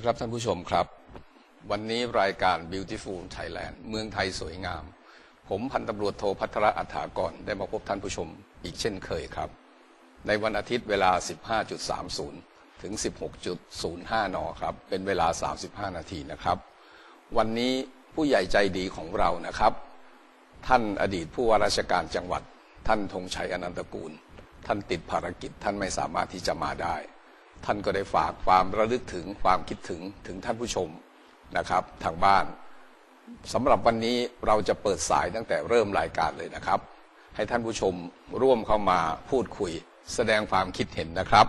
ดีครับท่านผู้ชมครับ วันนี้รายการ Beautiful Thailand เมืองไทยสวยงาม ผมพันตำรวจโทพัทรอัฐากรได้มาพบท่านผู้ชมอีกเช่นเคยครับ ในวันอาทิตย์เวลา 15.30 ถึง 16.05 น ครับ เป็นเวลา 35 นาทีนะครับ วันนี้ผู้ใหญ่ใจดีของเรานะครับ ท่านอดีตผู้ว่าราชการจังหวัด ท่านธงชัยอนันตกูล ท่านติดภารกิจท่านไม่สามารถที่จะมาได้ ท่านก็ได้ฝากความระลึกถึงความคิดถึงถึงท่านผู้ชมนะครับ ทางบ้านสำหรับวันนี้เราจะเปิดสายตั้งแต่เริ่มรายการเลยนะครับ ให้ท่านผู้ชมร่วมเข้ามาพูดคุย แสดงความคิดเห็นนะครับ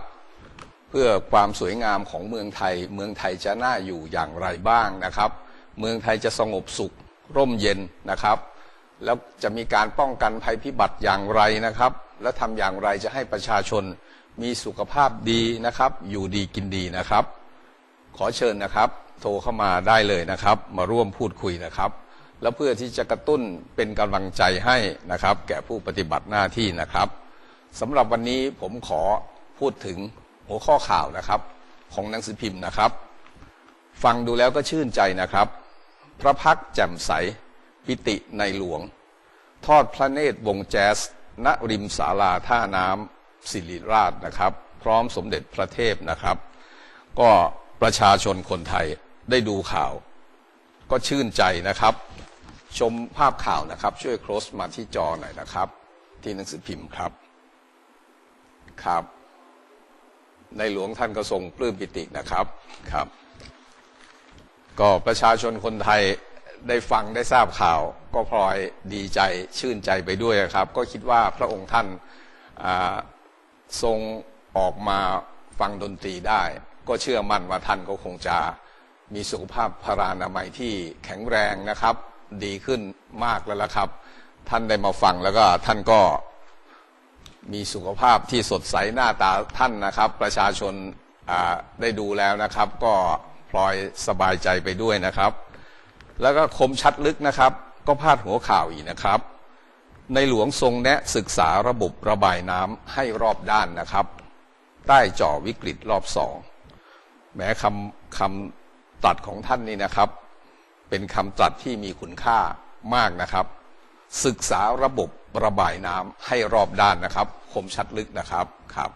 เพื่อความสวยงามของเมืองไทย เมืองไทยจะน่าอยู่อย่างไรบ้างนะครับ เมืองไทยจะสงบสุข ร่มเย็นนะครับ แล้วจะมีการป้องกันภัยพิบัติอย่างไรนะครับ และทำอย่างไรจะให้ประชาชน มีสุขภาพดีนะครับ อยู่ดีกินดีนะครับ ขอเชิญนะครับ โทรเข้ามาได้เลยนะครับ มาร่วมพูดคุยนะครับ แล้วเพื่อที่จะกระตุ้นเป็นกำลังใจให้นะครับ แก่ผู้ปฏิบัติหน้าที่นะครับสำหรับวันนี้ผมขอพูดถึงหัวข้อข่าวนะครับ ของหนังสือพิมพ์นะครับ ฟังดูแล้วก็ชื่นใจนะครับ พระพักแจ่มใส ปิติในหลวง ทอดพระเนตรวงแจ๊สณริมศาลาท่าน้ำ ศิริราชนะครับ พร้อมสมเด็จพระเทพนะครับ ก็ประชาชนคนไทยได้ดูข่าว ก็ชื่นใจนะครับ ชมภาพข่าวนะครับ ช่วยโคลสมาที่จอหน่อยนะครับ ที่หนังสือพิมพ์ครับครับ ในหลวงท่านก็ทรงปลื้มปิตินะครับครับ ก็ประชาชนคนไทยได้ฟังได้ทราบข่าว ก็พลอยดีใจชื่นใจไปด้วยนะครับ ก็คิดว่าพระองค์ท่านอ่า ทรงออกมาฟังดนตรีได้ ก็เชื่อมั่นว่าท่านก็คงจะมีสุขภาพพรานามัยที่แข็งแรงนะครับ ดีขึ้นมากแล้วละครับ ท่านได้มาฟังแล้วก็ท่านก็มีสุขภาพที่สดใสหน้าตาท่านนะครับ ประชาชนาได้ดูแล้วนะครับ ก็พลอยสบายใจไปด้วยนะครับ แล้วก็คมชัดลึกนะครับ ก็พาดหัวข่าวอีกนะครับ ในหลวงทรงแนะศึกษาระบบระบายน้ำให้รอบด้านนะครับ ใต้จ่อวิกฤตรอบสอง แม้คำคำตรัสของท่านนี่นะครับ เป็นคำตรัสที่มีคุณค่ามากนะครับ ศึกษาระบบระบายน้ำให้รอบด้านนะครับ คมชัดลึกนะครับครับ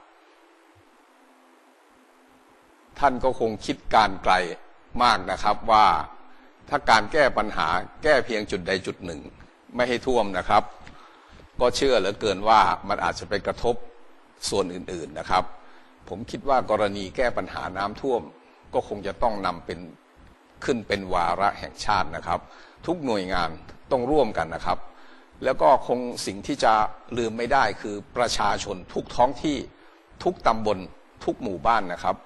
ท่านก็คงคิดการไกลมากนะครับว่าถ้าการแก้ปัญหาแก้เพียงจุดใดจุดหนึ่ง ไม่ให้ท่วมนะครับ ก็เชื่อเหลือเกินว่ามันอาจจะไปกระทบส่วนอื่นๆนะครับ ผมคิดว่ากรณีแก้ปัญหาน้ำท่วม ก็คงจะต้องนำเป็นขึ้นเป็นวาระแห่งชาตินะครับ ทุกหน่วยงานต้องร่วมกันนะครับ แล้วก็คงสิ่งที่จะลืมไม่ได้คือประชาชนทุกท้องที่ทุกตำบลทุกหมู่บ้านนะครับ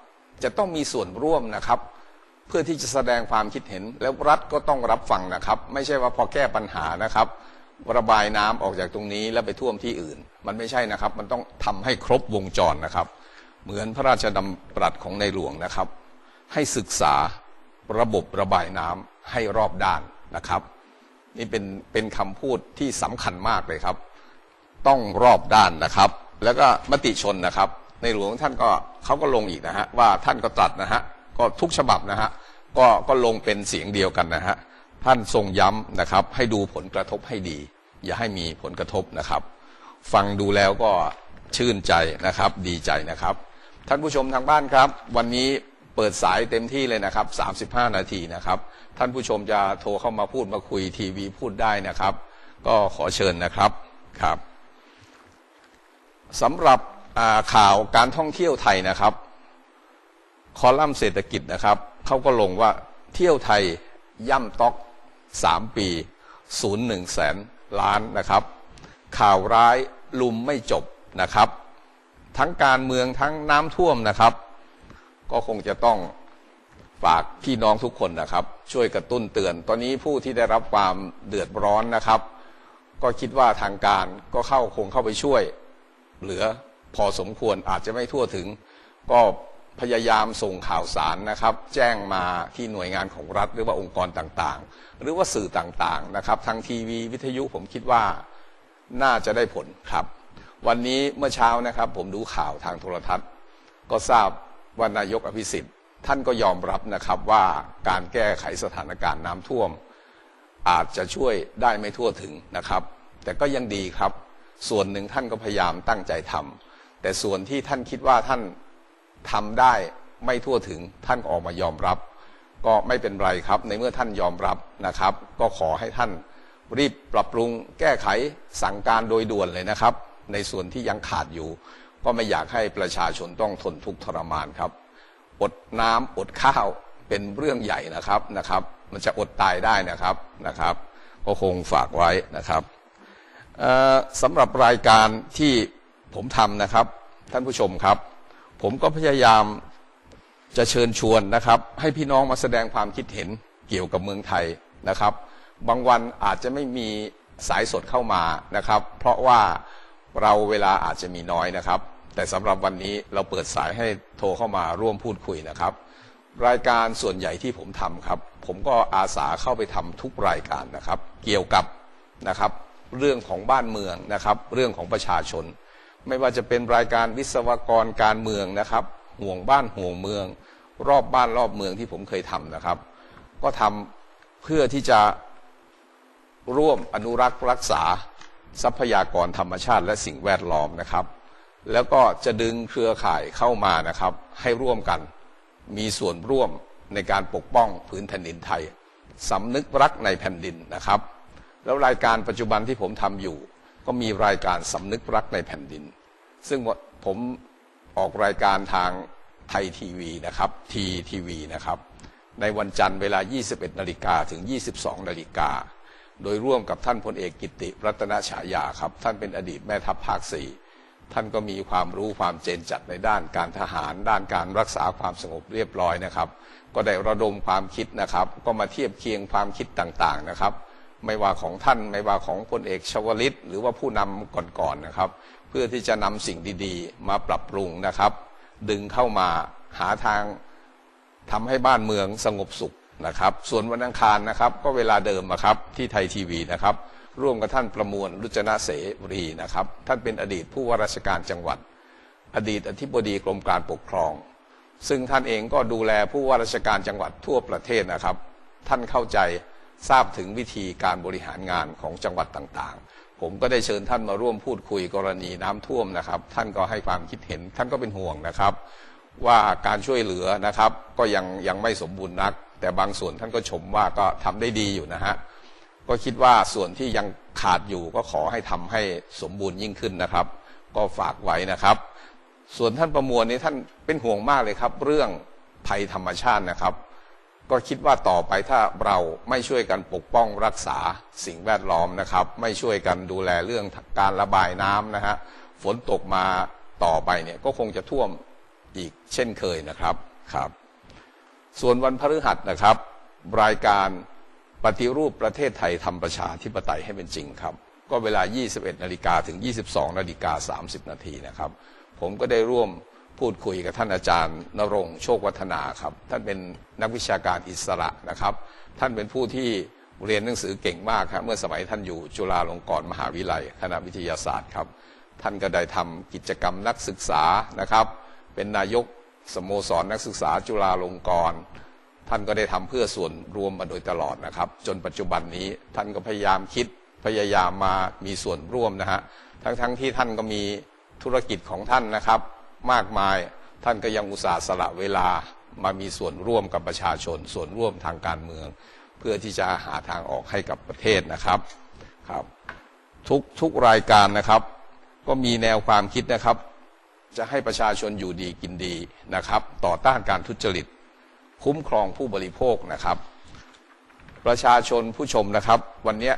จะต้องมีส่วนร่วมนะครับ เพื่อที่จะแสดงความคิดเห็นแล้วรัฐก็ต้องรับฟังนะครับ ไม่ใช่ว่าพอแก้ปัญหานะครับ ระบายน้ำออกจากตรงนี้แล้วไปท่วมที่อื่น มันไม่ใช่นะครับ มันต้องทำให้ครบวงจรนะครับ เหมือนพระราชดำรัสของในหลวงนะครับ ให้ศึกษาระบบระบายน้ำให้รอบด้านนะครับ นี่เป็นเป็นคำพูดที่สำคัญมากเลยครับ ต้องรอบด้านนะครับ แล้วก็มติชนนะครับ ในหลวงท่านก็เขาก็ลงอีกนะฮะว่าท่านก็ตรัสนะฮะก็ทุกฉบับนะฮะก็ก็ลงเป็นเสียงเดียวกันนะฮะ ท่านทรงย้ำนะครับ ให้ดูผลกระทบให้ดี อย่าให้มีผลกระทบนะครับ ฟังดูแล้วก็ชื่นใจนะครับ ดีใจนะครับ ท่านผู้ชมทางบ้านครับ วันนี้เปิดสายเต็มที่เลยนะครับ 35 นาทีนะครับ ท่านผู้ชมจะโทรเข้ามาพูดมาคุยทีวีพูดได้นะครับ ก็ขอเชิญนะครับครับสำหรับข่าวการท่องเที่ยวไทยนะครับ คอลัมน์เศรษฐกิจนะครับเขาก็ลงว่าเที่ยวไทยย่ำต๊อก สามปีศูนย์หนึ่งแสนล้านนะครับ ข่าวร้ายลุมไม่จบนะครับ ทั้งการเมืองทั้งน้ำท่วมนะครับ ก็คงจะต้องฝากพี่น้องทุกคนนะครับ ช่วยกระตุ้นเตือน ตอนนี้ผู้ที่ได้รับความเดือดร้อนนะครับ ก็คิดว่าทางการก็เข้าคงเข้าไปช่วย เหลือพอสมควรอาจจะไม่ทั่วถึง ก็ พยายามส่งข่าวสารนะครับ แจ้งมาที่หน่วยงานของรัฐ หรือว่าองค์กรต่างๆ หรือว่าสื่อต่างๆนะครับ ทางทีวีวิทยุผมคิดว่าน่าจะได้ผลครับ วันนี้เมื่อเช้านะครับ ผมดูข่าวทางโทรทัศน์ ก็ทราบว่านายกอภิสิทธิ์ ท่านก็ยอมรับนะครับว่าการแก้ไขสถานการณ์น้ำท่วม อาจจะช่วยได้ไม่ทั่วถึงนะครับ แต่ก็ยังดีครับ ส่วนหนึ่งท่านก็พยายามตั้งใจทำแต่ส่วนที่ท่านคิดว่าท่าน ทำได้ไม่ทั่วถึงท่านออกมายอมรับ ก็ไม่เป็นไรครับ ในเมื่อท่านยอมรับนะครับ ก็ขอให้ท่านรีบปรับปรุงแก้ไขสั่งการโดยด่วนเลยนะครับ ในส่วนที่ยังขาดอยู่ ก็ไม่อยากให้ประชาชนต้องทนทุกข์ทรมานครับ อดน้ำอดข้าวเป็นเรื่องใหญ่นะครับนะครับ มันจะอดตายได้นะครับนะครับ ก็คงฝากไว้นะครับสำหรับรายการที่ผมทำนะครับ ท่านผู้ชมครับ ผมก็พยายามจะเชิญชวนนะครับ ให้พี่น้องมาแสดงความคิดเห็นเกี่ยวกับเมืองไทยนะครับ บางวันอาจจะไม่มีสายสดเข้ามานะครับ เพราะว่าเราเวลาอาจจะมีน้อยนะครับ แต่สำหรับวันนี้เราเปิดสายให้โทรเข้ามาร่วมพูดคุยนะครับ รายการส่วนใหญ่ที่ผมทำครับ ผมก็อาสาเข้าไปทำทุกรายการนะครับ เกี่ยวกับนะครับ เรื่องของบ้านเมืองนะครับ เรื่องของประชาชน ไม่ว่าจะเป็นรายการวิศวกรการเมืองนะครับ ห่วงบ้านห่วงเมือง รอบบ้านรอบเมืองที่ผมเคยทำนะครับ ก็ทำเพื่อที่จะร่วมอนุรักษ์รักษาทรัพยากรธรรมชาติและสิ่งแวดล้อมนะครับ แล้วก็จะดึงเครือข่ายเข้ามานะครับ ให้ร่วมกันมีส่วนร่วมในการปกป้องพื้นแผ่นดินไทยสำนึกรักในแผ่นดินนะครับ แล้วรายการปัจจุบันที่ผมทำอยู่ ก็มีรายการสำนึกรักในแผ่นดิน ซึ่งผมออกรายการทางไทยทีวีนะครับทีทีวีนะครับ ในวันจันทร์เวลา 21 นาฬิกาถึง 22 นาฬิกา โดยร่วมกับท่านพลเอกกิติรัตนฉายาครับ ท่านเป็นอดีตแม่ทัพภาคสี่ท่านก็มีความรู้ความเจนจัดในด้านการทหาร ด้านการรักษาความสงบเรียบร้อยนะครับ ก็ได้ระดมความคิดนะครับ ก็มาเทียบเคียงความคิดต่างๆนะครับ ไม่ว่าของท่าน ไม่ว่าของพลเอกชวลิต หรือว่าผู้นำก่อนๆนะครับ เพื่อที่จะนำสิ่งดีๆ มาปรับปรุงนะครับ ดึงเข้ามาหาทางทำให้บ้านเมืองสงบสุขนะครับ ส่วนวันอังคารนะครับก็เวลาเดิมนะครับที่ไทยทีวีนะครับ ร่วมกับท่านประมวลรุจนะเสรีนะครับ ท่านเป็นอดีตผู้ว่าราชการจังหวัด อดีตอธิบดีกรมการปกครอง ซึ่งท่านเองก็ดูแลผู้ว่าราชการจังหวัดทั่วประเทศนะครับ ท่านเข้าใจ ทราบถึงวิธีการบริหารงานของจังหวัดต่างๆ ผมก็ได้เชิญท่านมาร่วมพูดคุยกรณีน้ำท่วมนะครับ ท่านก็ให้ความคิดเห็น ท่านก็เป็นห่วงนะครับ ว่าการช่วยเหลือนะครับ ก็ยังยังไม่สมบูรณ์นัก แต่บางส่วนท่านก็ชมว่าก็ทำได้ดีอยู่นะฮะก็คิดว่าส่วนที่ยังขาดอยู่ก็ขอให้ทำให้สมบูรณ์ยิ่งขึ้นนะครับ ก็ฝากไว้นะครับ ส่วนท่านประมวลนี้ท่านเป็นห่วงมากเลยครับ เรื่องภัยธรรมชาตินะครับ ก็คิดว่าต่อไปถ้าเราไม่ช่วยกันปกป้องรักษาสิ่งแวดล้อมนะครับ ไม่ช่วยกันดูแลเรื่องการระบายน้ำนะฮะฝนตกมาต่อไปเนี่ยก็คงจะท่วมอีกเช่นเคยนะครับครับ ส่วนวันพฤหัสนะครับ รายการปฏิรูปประเทศไทยทำประชาธิปไตยให้เป็นจริงครับ ก็เวลา 21 นาฬิกาถึง 22 นาฬิกา 30 นาทีนะครับ ผมก็ได้ร่วม พูดคุยกับท่านอาจารย์นรงโชควัฒนาครับ ท่านเป็นนักวิชาการอิสระนะครับ ท่านเป็นผู้ที่เรียนหนังสือเก่งมากครับเมื่อสมัยท่านอยู่จุฬาลงกรณ์มหาวิทยาลัยคณะวิทยาศาสตร์ครับ ท่านก็ได้ทำกิจกรรมนักศึกษานะครับ เป็นนายกสโมสรนักศึกษาจุฬาลงกรณ์ท่านก็ได้ทำเพื่อส่วนรวมมาโดยตลอดนะครับ จนปัจจุบันนี้ท่านก็พยายามคิดพยายามมามีส่วนร่วมนะฮะทั้งๆทที่ท่านก็มีธุรกิจของท่านนะครับ มากมาย ท่านก็ยังอุตส่าห์สละเวลามามีส่วนร่วมกับประชาชน ส่วนร่วมทางการเมือง เพื่อที่จะหาทางออกให้กับประเทศนะครับครับ ทุกทุกรายการนะครับ ก็มีแนวความคิดนะครับ จะให้ประชาชนอยู่ดีกินดีนะครับ ต่อต้านการทุจริต คุ้มครองผู้บริโภคนะครับ ประชาชนผู้ชมนะครับ วันนี้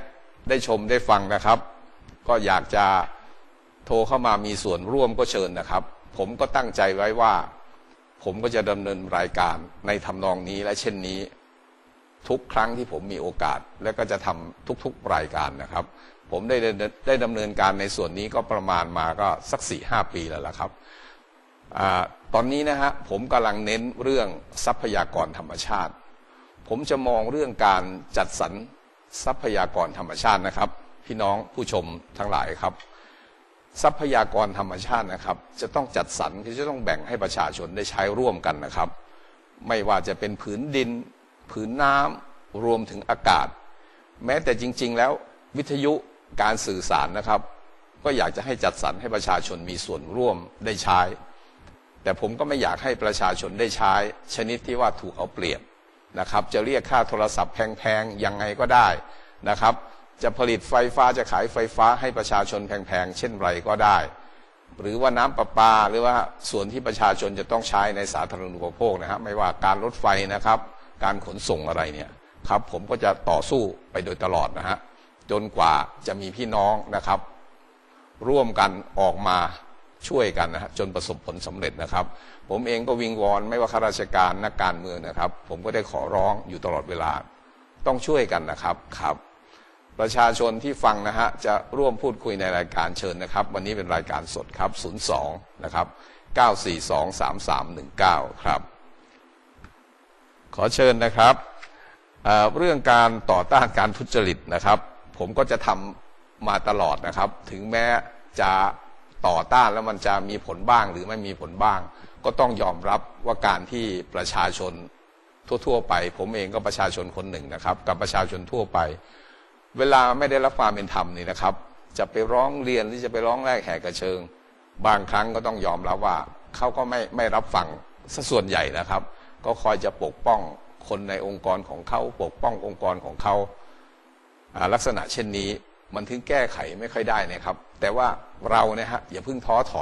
ได้ชมได้ฟังนะครับ ก็อยากจะโทรเข้ามามีส่วนร่วมก็เชิญนะครับ ผมก็ตั้งใจไว้ว่า ผมก็จะดำเนินรายการในทำนองนี้และเช่นนี้ ทุกครั้งที่ผมมีโอกาส และก็จะทำทุกๆรายการนะครับ ผมได้ได้ดำเนินการในส่วนนี้ก็ประมาณมาก็สักสี่ห้าปีแล้วละครับอตอนนี้นะฮะผมกำลังเน้นเรื่องทรัพยากรธรรมชาติ ผมจะมองเรื่องการจัดสรรทรัพยากรธรรมชาตินะครับ พี่น้องผู้ชมทั้งหลายครับ ทรัพยากรธรรมชาตินะครับ จะต้องจัดสรรคือจะต้องแบ่งให้ประชาชนได้ใช้ร่วมกันนะครับ ไม่ว่าจะเป็นผืนดิน ผืนน้ำรวมถึงอากาศ แม้แต่จริง ๆ แล้ววิทยุการสื่อสารนะครับ ก็อยากจะให้จัดสรรให้ประชาชนมีส่วนร่วมได้ใช้ แต่ผมก็ไม่อยากให้ประชาชนได้ใช้ ชนิดที่ว่าถูกเอาเปรียบนะครับ จะเรียกค่าโทรศัพท์แพงๆยังไงก็ได้นะครับ จะผลิตไฟฟ้าจะขายไฟฟ้าให้ประชาชนแพงๆ เช่นไรก็ได้ หรือว่าน้ำประปาหรือว่าส่วนที่ประชาชนจะต้องใช้ในสาธารณูปโภคนะครับ ไม่ว่าการรถไฟนะครับ การขนส่งอะไรเนี่ยครับ ผมก็จะต่อสู้ไปโดยตลอดนะฮะจนกว่าจะมีพี่น้องนะครับ ร่วมกันออกมาช่วยกันนะฮะจนประสบผลสำเร็จนะครับ ผมเองก็วิงวอนไม่ว่าข้าราชการนักการเมืองนะครับ ผมก็ได้ขอร้องอยู่ตลอดเวลาต้องช่วยกันนะครับครับ ประชาชนที่ฟังนะฮะจะร่วมพูดคุยในรายการเชิญนะครับ วันนี้เป็นรายการสดครับ 02 นะครับ 9423319 ครับ ขอเชิญนะครับเเรื่องการต่อต้านการทุจริตนะครับ ผมก็จะทำมาตลอดนะครับ ถึงแม้จะต่อต้านแล้วมันจะมีผลบ้างหรือไม่มีผลบ้าง ก็ต้องยอมรับว่าการที่ประชาชนทั่ว ๆ ไป ผมเองก็ประชาชนคนหนึ่งนะครับ กับประชาชนทั่วไป เวลาไม่ได้รับความเป็นธรรมนี่นะครับ จะไปร้องเรียนหรือจะไปร้องแรกแหกกระเชิง บางครั้งก็ต้องยอมรับว่าเขาก็ไม่ไม่รับฟังซะส่วนใหญ่นะครับ ก็คอยจะปกป้องคนในองค์กรของเขาปกป้ององค์กรของเขาอ่าลักษณะเช่นนี้มันถึงแก้ไขไม่ค่อยได้นะครับ แต่ว่าเราเนี่ยฮะอย่าเพิ่งท้อถอย